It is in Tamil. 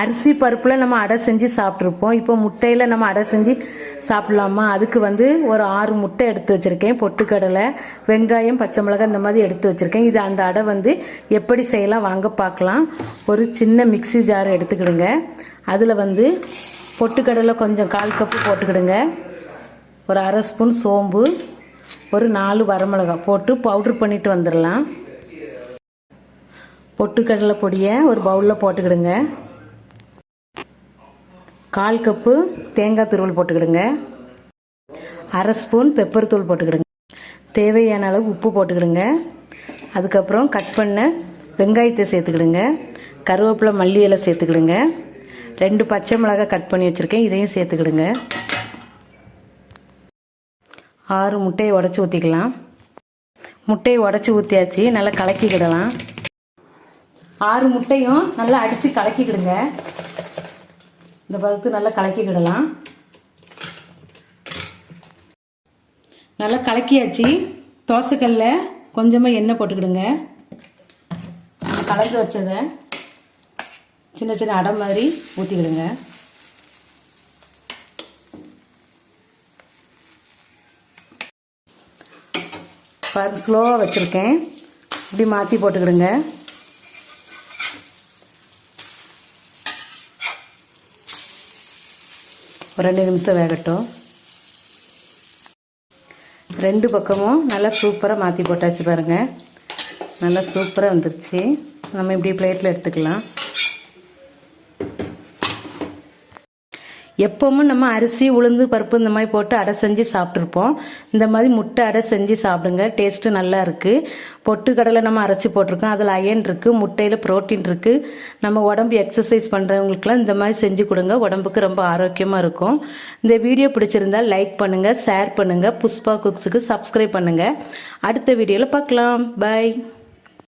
அரிசி பருப்பில் நம்ம அடை செஞ்சு சாப்பிட்ருப்போம் இப்போ முட்டையில் நம்ம அடை செஞ்சு சாப்பிட்லாமா? அதுக்கு வந்து ஒரு ஆறு முட்டை எடுத்து வச்சுருக்கேன். பொட்டுக்கடலை வெங்காயம் பச்சை மிளகாய் இந்த மாதிரி எடுத்து வச்சுருக்கேன். இது அந்த அடை வந்து எப்படி செய்யலாம் வாங்க பார்க்கலாம். ஒரு சின்ன மிக்ஸி ஜார் எடுத்துக்கிடுங்க. அதில் வந்து பொட்டுக்கடலை கொஞ்சம் கால் கப்பு போட்டுக்கிடுங்க. ஒரு அரை ஸ்பூன் சோம்பு ஒரு நாலு வரமிளகாய் போட்டு பவுட்ரு பண்ணிட்டு வந்துடலாம். பொட்டுக்கடலை பொடியை ஒரு பவுலில் போட்டுக்கிடுங்க. கால் கப்பு தேங்காய் துருவல் போட்டுக்கிடுங்க. அரை ஸ்பூன் பெப்பர் தூள் போட்டுக்கிடுங்க. தேவையான அளவு உப்பு போட்டுக்கிடுங்க. அதுக்கப்புறம் கட் பண்ண வெங்காயத்தை சேர்த்துக்கிடுங்க. கருவேப்பிலை மல்லி இலை சேர்த்துக்கிடுங்க. ரெண்டு பச்சை மிளகாய் கட் பண்ணி வச்சுருக்கேன் இதையும் சேர்த்துக்கிடுங்க. ஆறு முட்டையை உடச்சி ஊற்றிக்கலாம் முட்டையை உடச்சி ஊற்றியாச்சு நல்லா கலக்கிக்கிடலாம். ஆறு முட்டையும் நல்லா அடித்து கலக்கிக்கிடுங்க. இந்த பதத்து நல்லா கலக்கிக்கிடலாம். நல்லா கலக்கியாச்சு. தோசைக்கல்ல கொஞ்சமாக எண்ணெய் போட்டுக்கிடுங்க. கலந்து வச்சதை சின்ன சின்ன அடை மாதிரி ஊற்றிக்கிடுங்க பாருங்க ஸ்லோவாக வச்சுருக்கேன். இப்படி மாற்றி போட்டுக்கிடுங்க. ஒரு ரெண்டு நிமிஷம் வேகட்டும். ரெண்டு பக்கமும் நல்லா சூப்பராக மாற்றி போட்டாச்சு பாருங்கள் நல்லா சூப்பராக வந்துருச்சு. நம்ம இப்படி பிளேட்டில் எடுத்துக்கலாம். எப்பவும் நம்ம அரிசி உளுந்து பருப்பு இந்த மாதிரி போட்டு அடை செஞ்சு சாப்பிட்ருப்போம் இந்த மாதிரி முட்டை அடை செஞ்சு சாப்பிடுங்க. டேஸ்ட்டு நல்லா இருக்குது பொட்டு கடலை நம்ம அரைச்சி போட்டிருக்கோம். அதில் அயன் இருக்குது முட்டையில் ப்ரோட்டீன் இருக்குது நம்ம உடம்பு எக்ஸசைஸ் பண்ணுறவங்களுக்குலாம் இந்த மாதிரி செஞ்சு கொடுங்க. உடம்புக்கு ரொம்ப ஆரோக்கியமாக இருக்கும். இந்த வீடியோ பிடிச்சிருந்தால் லைக் பண்ணுங்கள் ஷேர் பண்ணுங்கள் புஷ்பா குக்ஸுக்கு சப்ஸ்கிரைப் பண்ணுங்கள் அடுத்த வீடியோவில் பார்க்கலாம். பாய்